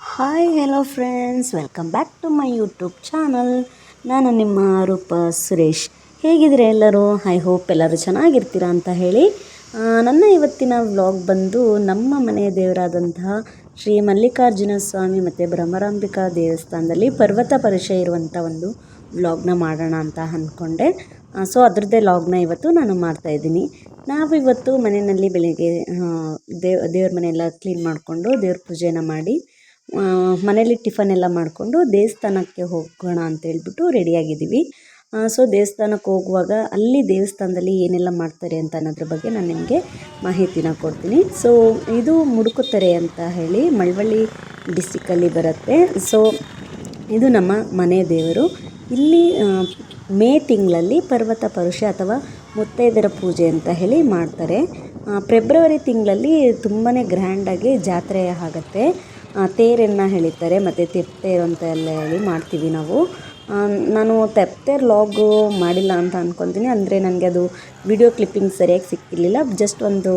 Hi hello friends welcome back to my YouTube channel ನಾನು ನಿಮ್ಮ ರೂಪ ಸುರೇಶ್. ಹೇಗಿದ್ದೀರಾ ಎಲ್ಲರೂ? ಐ ಹೋಪ್ ಎಲ್ಲರೂ ಚೆನ್ನಾಗಿರ್ತೀರಾ ಅಂತ ಹೇಳಿ. ನನ್ನ ಇವತ್ತಿನ ವ್ಲಾಗ್ ಬಂದು ನಮ್ಮ ಮನೆಯ ದೇವರಾದಂತಹ ಶ್ರೀ ಮಲ್ಲಿಕಾರ್ಜುನ ಸ್ವಾಮಿ ಮತ್ತು ಬ್ರಹ್ಮರಾಂಬಿಕಾ ದೇವಸ್ಥಾನದಲ್ಲಿ ಪರ್ವತ ಪರಿಚಯ ಇರುವಂಥ ಒಂದು ವ್ಲಾಗ್ನ ಮಾಡೋಣ ಅಂತ ಅಂದ್ಕೊಂಡೆ. ಸೊ ಅದರದ್ದೇ ವ್ಲಾಗ್ನ ಇವತ್ತು ನಾನು ಮಾಡ್ತಾಯಿದ್ದೀನಿ ನಾವು ಇವತ್ತು ಮನೆಯಲ್ಲಿ ಬೆಳಿಗ್ಗೆ ದೇವ್, ದೇವ್ರ ಮನೆಯೆಲ್ಲ ಕ್ಲೀನ್ ಮಾಡಿಕೊಂಡು ದೇವ್ರ ಪೂಜೆನ ಮಾಡಿ ಮನೇಲಿ ಟಿಫನ್ ಎಲ್ಲ ಮಾಡಿಕೊಂಡು ದೇವಸ್ಥಾನಕ್ಕೆ ಹೋಗೋಣ ಅಂತ ಹೇಳ್ಬಿಟ್ಟು ರೆಡಿಯಾಗಿದ್ದೀವಿ ಸೊ ದೇವಸ್ಥಾನಕ್ಕೆ ಹೋಗುವಾಗ ಅಲ್ಲಿ ದೇವಸ್ಥಾನದಲ್ಲಿ ಏನೆಲ್ಲ ಮಾಡ್ತಾರೆ ಅಂತ ಅನ್ನೋದ್ರ ಬಗ್ಗೆ ನಾನು ನಿಮಗೆ ಮಾಹಿತಿನ ಕೊಡ್ತೀನಿ. ಸೊ ಇದು ಮುಡುಕುತ್ತರೆ ಅಂತ ಹೇಳಿ ಮಳವಳ್ಳಿ ಡಿಸ್ಟಿಕ್ಕಲ್ಲಿ ಬರುತ್ತೆ. ಸೊ ಇದು ನಮ್ಮ ಮನೆ ದೇವರು. ಇಲ್ಲಿ ಮೇ ತಿಂಗಳಲ್ಲಿ ಪರ್ವತ ಪರುಷ ಅಥವಾ ಮುತ್ತೈದರ ಪೂಜೆ ಅಂತ ಹೇಳಿ ಮಾಡ್ತಾರೆ. ಫೆಬ್ರವರಿ ತಿಂಗಳಲ್ಲಿ ತುಂಬಾ ಗ್ರ್ಯಾಂಡಾಗಿ ಜಾತ್ರೆ ಆಗುತ್ತೆ. ತೇರನ್ನು ಎಳಿತಾರೆ ಮತ್ತು ತೆಪ್ಪತೇರು ಅಂತ ಎಲ್ಲ ಹೇಳಿ ಮಾಡ್ತೀವಿ ನಾವು. ನಾನು ತೆಪ್ಪತೇರು ಲಾಗು ಮಾಡಿಲ್ಲ ಅಂತ ಅಂದ್ಕೊತೀನಿ ಅಂದರೆ ನನಗೆ ಅದು ವಿಡಿಯೋ ಕ್ಲಿಪ್ಪಿಂಗ್ ಸರಿಯಾಗಿ ಸಿಕ್ಕಿರಲಿಲ್ಲ ಜಸ್ಟ್ ಒಂದು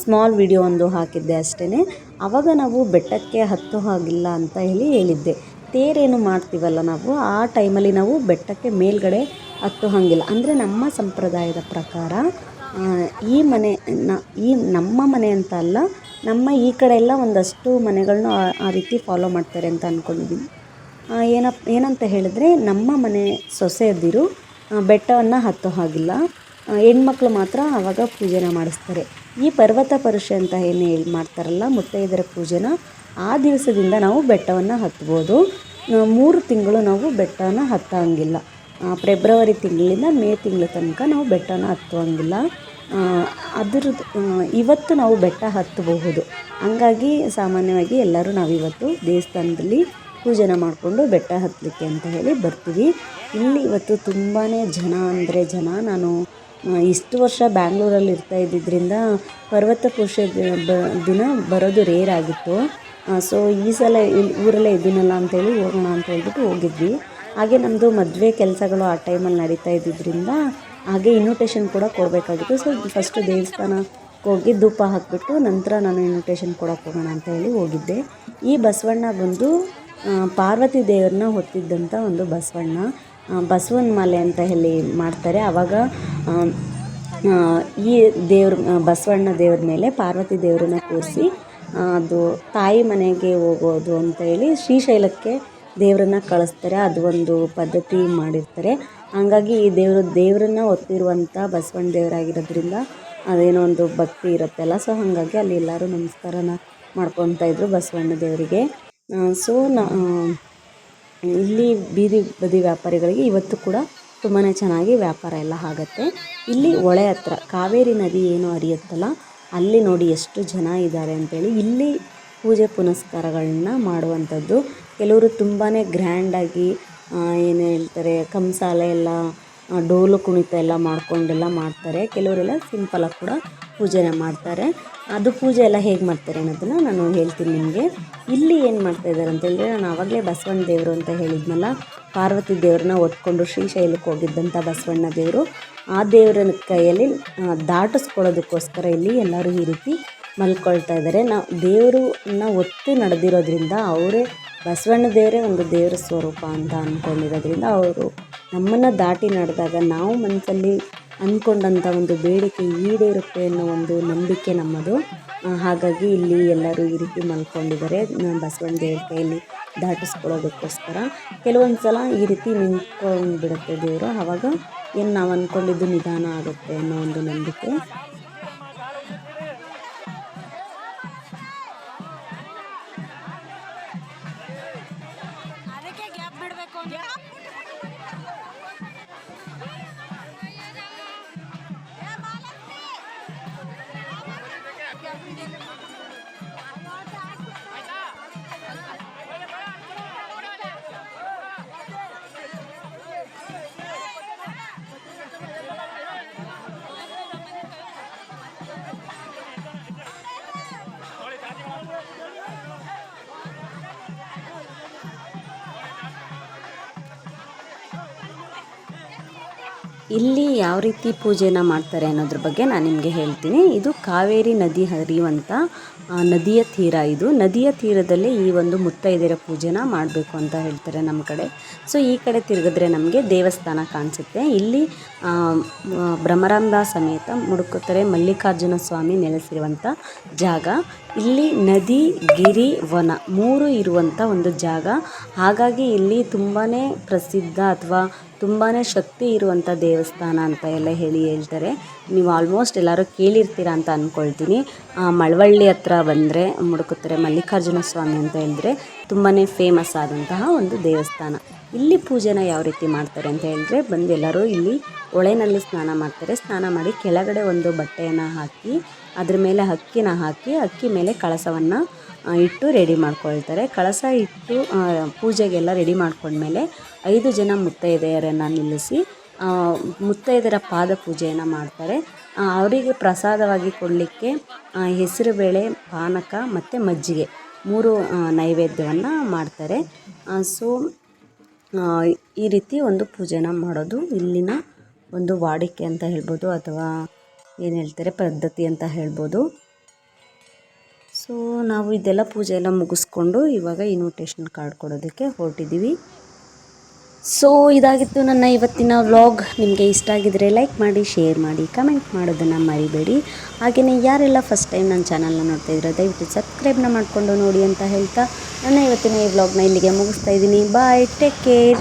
ಸ್ಮಾಲ್ ವಿಡಿಯೋ ಒಂದು ಹಾಕಿದ್ದೆ ಅಷ್ಟೇ ಆವಾಗ ನಾವು ಬೆಟ್ಟಕ್ಕೆ ಹತ್ತು ಹಾಗಿಲ್ಲ ಅಂತ ಹೇಳಿ ಹೇಳಿದ್ದೆ. ತೇರೇನು ಮಾಡ್ತೀವಲ್ಲ ನಾವು, ಆ ಟೈಮಲ್ಲಿ ನಾವು ಬೆಟ್ಟಕ್ಕೆ ಮೇಲ್ಗಡೆ ಹತ್ತೋ ಹಾಗಿಲ್ಲ. ಅಂದರೆ ನಮ್ಮ ಸಂಪ್ರದಾಯದ ಪ್ರಕಾರ ಈ ಮನೆ, ನ, ಈ ನಮ್ಮ ಮನೆ ಅಂತ ಅಲ್ಲ ನಮ್ಮ ಈ ಕಡೆ ಎಲ್ಲ ಒಂದಷ್ಟು ಮನೆಗಳನ್ನ ಆ- ರೀತಿ ಫಾಲೋ ಮಾಡ್ತಾರೆ ಅಂತ ಅಂದ್ಕೊಂಡಿದ್ದೀನಿ ಏನಪ್ಪ ಏನಂತ ಹೇಳಿದ್ರೆ ನಮ್ಮ ಮನೆ ಸೊಸೆಯದಿರು ಬೆಟ್ಟವನ್ನು ಹತ್ತೋ ಹಾಗಿಲ್ಲ. ಹೆಣ್ಮಕ್ಳು ಮಾತ್ರ ಆವಾಗ ಪೂಜೆನ ಮಾಡಿಸ್ತಾರೆ. ಈ ಪರ್ವತ ಪರುಷೆ ಅಂತ ಏನು ಹೇಳಿ ಮಾಡ್ತಾರಲ್ಲ ಮುತ್ತೈದರ ಪೂಜೆನ, ಆ ದಿವಸದಿಂದ ನಾವು ಬೆಟ್ಟವನ್ನು ಹತ್ಬೋದು. ಮೂರು ತಿಂಗಳು ನಾವು ಬೆಟ್ಟನ ಹತ್ತಂಗಿಲ್ಲ ಫೆಬ್ರವರಿ ತಿಂಗಳಿಂದ ಮೇ ತಿಂಗಳ ತನಕ ನಾವು ಬೆಟ್ಟನ ಹತ್ತುವಂಗಿಲ್ಲ ಅದ್ರದ್ದು ಇವತ್ತು ನಾವು ಬೆಟ್ಟ ಹತ್ತಬಹುದು. ಹಂಗಾಗಿ ಸಾಮಾನ್ಯವಾಗಿ ಎಲ್ಲರೂ ನಾವಿವತ್ತು ದೇವಸ್ಥಾನದಲ್ಲಿ ಪೂಜೆನ ಮಾಡಿಕೊಂಡು ಬೆಟ್ಟ ಹತ್ತಲಿಕ್ಕೆ ಅಂತ ಹೇಳಿ ಬರ್ತೀವಿ. ಇಲ್ಲಿ ಇವತ್ತು ತುಂಬಾ ಜನ ಅಂದರೆ ಜನ ನಾನು ಇಷ್ಟು ವರ್ಷ ಬ್ಯಾಂಗ್ಳೂರಲ್ಲಿ ಇರ್ತಾ ಇದ್ದಿದ್ದರಿಂದ ಪರ್ವತ ಪುರುಷ ದಿನ ಬರೋದು ರೇರ್ ಆಗಿತ್ತು. ಸೊ ಈ ಸಲ ಇಲ್ಲಿ ಊರಲ್ಲೇ ಇದ್ದೀನಲ್ಲ ಅಂತೇಳಿ ಹೋಗೋಣ ಅಂತ ಹೇಳ್ಬಿಟ್ಟು ಹೋಗಿದ್ವಿ. ಹಾಗೆ ನಮ್ಮದು ಮದುವೆ ಕೆಲಸಗಳು ಆ ಟೈಮಲ್ಲಿ ನಡೀತಾ ಇದ್ದಿದ್ದರಿಂದ ಹಾಗೆ ಇನ್ವಿಟೇಷನ್ ಕೂಡ ಕೊಡಬೇಕಾಗಿತ್ತು. ಸೊ ಫಸ್ಟು ದೇವಸ್ಥಾನಕ್ಕೆ ಹೋಗಿ ಧೂಪ ಹಾಕಿಬಿಟ್ಟು ನಂತರ ನಾನು ಇನ್ವಿಟೇಷನ್ ಕೊಡೋಕೆ ಹೋಗೋಣ ಅಂತ ಹೇಳಿ ಹೋಗಿದ್ದೆ. ಈ ಬಸವಣ್ಣ ಬಂದು ಪಾರ್ವತಿ ದೇವ್ರನ್ನ ಹೊತ್ತಿದ್ದಂಥ ಒಂದು ಬಸವಣ್ಣ. ಬಸವನ ಮಾಲೆ ಅಂತ ಹೇಳಿ ಮಾಡ್ತಾರೆ. ಆವಾಗ ಈ ದೇವ್ರ ಬಸವಣ್ಣ ದೇವ್ರ ಮೇಲೆ ಪಾರ್ವತಿ ದೇವರನ್ನ ಕೂರಿಸಿ ಅದು ತಾಯಿ ಮನೆಗೆ ಹೋಗೋದು ಅಂತ ಹೇಳಿ ಶ್ರೀಶೈಲಕ್ಕೆ ದೇವರನ್ನ ಕಳಿಸ್ತಾರೆ, ಅದು ಒಂದು ಪದ್ಧತಿ ಮಾಡಿರ್ತಾರೆ. ಹಾಗಾಗಿ ಈ ದೇವರು, ದೇವರನ್ನ ಒತ್ತಿರುವಂಥ ಬಸವಣ್ಣ ದೇವರಾಗಿರೋದ್ರಿಂದ ಅದೇನೋ ಒಂದು ಭಕ್ತಿ ಇರುತ್ತಲ್ಲ ಸೊ ಹಾಗಾಗಿ ಅಲ್ಲಿ ಎಲ್ಲರೂ ನಮಸ್ಕಾರನ ಮಾಡ್ಕೊತಾ ಇದ್ರು ಬಸವಣ್ಣ ದೇವರಿಗೆ. ಸೊ ನಾ ಇಲ್ಲಿ ಬೀದಿ ಬದಿ ವ್ಯಾಪಾರಿಗಳಿಗೆ ಇವತ್ತು ಕೂಡ ತುಂಬಾ ಚೆನ್ನಾಗಿ ವ್ಯಾಪಾರ ಎಲ್ಲ ಆಗುತ್ತೆ. ಇಲ್ಲಿ ಹೊಳೆ ಹತ್ರ, ಕಾವೇರಿ ನದಿ ಏನು ಹರಿಯುತ್ತಲ್ಲ, ಅಲ್ಲಿ ನೋಡಿ ಎಷ್ಟು ಜನ ಇದ್ದಾರೆ ಅಂತೇಳಿ ಇಲ್ಲಿ ಪೂಜೆ ಪುನಸ್ಕಾರಗಳನ್ನ ಮಾಡುವಂಥದ್ದು. ಕೆಲವರು ತುಂಬಾ ಗ್ರ್ಯಾಂಡಾಗಿ ಏನು ಹೇಳ್ತಾರೆ ಕಂಸಾಲೆ ಎಲ್ಲ ಡೋಲು ಕುಣಿತ ಎಲ್ಲ ಮಾಡಿಕೊಂಡೆಲ್ಲ ಮಾಡ್ತಾರೆ. ಕೆಲವರೆಲ್ಲ ಸಿಂಪಲಾಗಿ ಕೂಡ ಪೂಜೆನ ಮಾಡ್ತಾರೆ. ಅದು ಪೂಜೆ ಎಲ್ಲ ಹೇಗೆ ಮಾಡ್ತಾರೆ ಅನ್ನೋದನ್ನು ನಾನು ಹೇಳ್ತೀನಿ ನಿಮಗೆ. ಇಲ್ಲಿ ಏನು ಮಾಡ್ತಾ ಇದ್ದಾರೆ ಅಂತ ಹೇಳಿದ್ರೆ, ನಾನು ಆವಾಗಲೇ ಬಸವಣ್ಣ ದೇವರು ಅಂತ ಹೇಳಿದ್ನಲ್ಲ, ಪಾರ್ವತಿ ದೇವ್ರನ್ನ ಒತ್ಕೊಂಡು ಶ್ರೀಶೈಲಕ್ಕೆ ಹೋಗಿದ್ದಂಥ ಬಸವಣ್ಣ ದೇವರು, ಆ ದೇವರನ್ನ ಕೈಯಲ್ಲಿ ದಾಟಿಸ್ಕೊಳ್ಳೋದಕ್ಕೋಸ್ಕರ ಇಲ್ಲಿ ಎಲ್ಲರೂ ಈ ರೀತಿ ಮಲ್ಕೊಳ್ತಾ ಇದ್ದಾರೆ ನಾವು ದೇವರನ್ನ ಒತ್ತು ನಡೆದಿರೋದ್ರಿಂದ ಅವರೇ ಬಸವಣ್ಣ ದೇವರೇ ಒಂದು ದೇವರ ಸ್ವರೂಪ ಅಂತ ಅಂದ್ಕೊಂಡಿರೋದ್ರಿಂದ ಅವರು ನಮ್ಮನ್ನು ದಾಟಿ ನಡೆದಾಗ ನಾವು ಮನಸ್ಸಲ್ಲಿ ಅಂದ್ಕೊಂಡಂಥ ಒಂದು ಬೇಡಿಕೆ ಈಡೇರುತ್ತೆ ಅನ್ನೋ ಒಂದು ನಂಬಿಕೆ ನಮ್ಮದು. ಹಾಗಾಗಿ ಇಲ್ಲಿ ಎಲ್ಲರೂ ಈ ರೀತಿ ಮಲ್ಕೊಂಡಿದ್ದಾರೆ. ಬಸವಣ್ಣ ದೇವ್ರ ಕೈಯಲ್ಲಿ ದಾಟಿಸ್ಕೊಳ್ಳೋದಕ್ಕೋಸ್ಕರ. ಕೆಲವೊಂದು ಸಲ ಈ ರೀತಿ ನಿಂತ್ಕೊಂಡು ಬಿಡುತ್ತೆ ದೇವರು. ಆವಾಗ ಏನು ನಾವು ಅಂದ್ಕೊಂಡಿದ್ದು ನಿಧಾನ ಆಗುತ್ತೆ ಅನ್ನೋ ಒಂದು ನಂಬಿಕೆ ಇಲ್ಲಿ ಯಾವ ರೀತಿ ಪೂಜೆನ ಮಾಡ್ತಾರೆ ಅನ್ನೋದ್ರ ಬಗ್ಗೆ ನಾನು ನಿಮಗೆ ಹೇಳ್ತೀನಿ. ಇದು ಕಾವೇರಿ ನದಿ ಹರಿಯುವಂಥ ನದಿಯ ತೀರ ಇದು. ನದಿಯ ತೀರದಲ್ಲಿ ಈ ಒಂದು ಮುತ್ತೈದೆಯರ ಪೂಜೆನ ಮಾಡಬೇಕು ಅಂತ ಹೇಳ್ತಾರೆ ನಮ್ಮ ಕಡೆ. ಸೊ, ಈ ಕಡೆ ತಿರುಗಿದ್ರೆ ನಮಗೆ ದೇವಸ್ಥಾನ ಕಾಣಿಸುತ್ತೆ. ಇಲ್ಲಿ ಭ್ರಮರಾಂಬ ಸಮೇತ ಮುಡುಕುತ್ತಾರೆ ಮಲ್ಲಿಕಾರ್ಜುನ ಸ್ವಾಮಿ ನೆಲೆಸಿರುವಂಥ ಜಾಗ. ಇಲ್ಲಿ ನದಿ, ಗಿರಿ, ವನ ಮೂರು ಇರುವಂಥ ಒಂದು ಜಾಗ. ಹಾಗಾಗಿ ಇಲ್ಲಿ ತುಂಬಾ ಪ್ರಸಿದ್ಧ ಅಥವಾ ತುಂಬಾ ಶಕ್ತಿ ಇರುವಂಥ ದೇವಸ್ಥಾನ ಅಂತ ಎಲ್ಲ ಹೇಳಿ ಹೇಳ್ತಾರೆ. ನೀವು ಆಲ್ಮೋಸ್ಟ್ ಎಲ್ಲರೂ ಕೇಳಿರ್ತೀರ ಅಂತ ಅಂದ್ಕೊಳ್ತೀನಿ ಮಳವಳ್ಳಿ ಹತ್ರ ಬಂದರೆ ಮುಡುಕುತ್ತರೆ ಮಲ್ಲಿಕಾರ್ಜುನ ಸ್ವಾಮಿ ಅಂತ ಹೇಳಿದ್ರೆ ತುಂಬಾ ಫೇಮಸ್ ಆದಂತಹ ಒಂದು ದೇವಸ್ಥಾನ. ಇಲ್ಲಿ ಪೂಜೆನ ಯಾವ ರೀತಿ ಮಾಡ್ತಾರೆ ಅಂತ ಹೇಳಿದ್ರೆ ಬಂದು ಎಲ್ಲರೂ ಇಲ್ಲಿ ಹೊಳೆನಲ್ಲಿ ಸ್ನಾನ ಮಾಡ್ತಾರೆ. ಸ್ನಾನ ಮಾಡಿ ಕೆಳಗಡೆ ಒಂದು ಬಟ್ಟೆಯನ್ನು ಹಾಕಿ, ಅದ್ರ ಮೇಲೆ ಅಕ್ಕಿನ ಹಾಕಿ ಅಕ್ಕಿ ಮೇಲೆ ಕಳಸವನ್ನು ಇಟ್ಟು ರೆಡಿ ಮಾಡ್ಕೊಳ್ತಾರೆ. ಕಳಸ ಇಟ್ಟು ಪೂಜೆಗೆಲ್ಲ ರೆಡಿ ಮಾಡ್ಕೊಂಡ್ಮೇಲೆ ಐದು ಜನ ಮುತ್ತೈದೆಯರನ್ನು ನಿಲ್ಲಿಸಿ ಮುತ್ತೈದೆಯರ ಪಾದ ಪೂಜೆಯನ್ನು ಮಾಡ್ತಾರೆ ಅವರಿಗೆ ಪ್ರಸಾದವಾಗಿ ಕೊಡಲಿಕ್ಕೆ ಹೆಸರುಬೇಳೆ ಪಾನಕ ಮತ್ತು ಮಜ್ಜಿಗೆ ಮೂರು ನೈವೇದ್ಯವನ್ನು ಮಾಡ್ತಾರೆ. ಸೊ ಈ ರೀತಿ ಒಂದು ಪೂಜೆನ ಮಾಡೋದು ಇಲ್ಲಿನ ಒಂದು ವಾಡಿಕೆ ಅಂತ ಹೇಳ್ಬೋದು ಅಥವಾ ಏನು ಹೇಳ್ತಾರೆ ಪದ್ಧತಿ ಅಂತ ಹೇಳ್ಬೋದು. ಸೊ, ನಾವು ಇದೆಲ್ಲ ಪೂಜೆ ಎಲ್ಲ ಮುಗಿಸ್ಕೊಂಡು ಇವಾಗ ಇನ್ವಿಟೇಷನ್ ಕಾರ್ಡ್ ಕೊಡೋದಕ್ಕೆ ಹೊರಟಿದ್ದೀವಿ. ಸೊ ಇದಾಗಿತ್ತು ನನ್ನ ಇವತ್ತಿನ ವ್ಲಾಗ್. ನಿಮಗೆ ಇಷ್ಟ ಆಗಿದರೆ ಲೈಕ್ ಮಾಡಿ ಶೇರ್ ಮಾಡಿ ಕಮೆಂಟ್ ಮಾಡೋದನ್ನು ಮರಿಬೇಡಿ. ಹಾಗೆಯೇ ಯಾರೆಲ್ಲ ಫಸ್ಟ್ ಟೈಮ್ ನನ್ನ ಚಾನಲ್ನ ನೋಡ್ತಾ ಇದ್ರೆ ದಯವಿಟ್ಟು ಸಬ್ಸ್ಕ್ರೈಬ್ನ ಮಾಡಿಕೊಂಡು ನೋಡಿ ಅಂತ ಹೇಳ್ತಾ ನನ್ನ ಇವತ್ತಿನ ಈ ವ್ಲಾಗ್ನ ಇಲ್ಲಿಗೆ ಮುಗಿಸ್ತಾ ಇದ್ದೀನಿ. Bye take care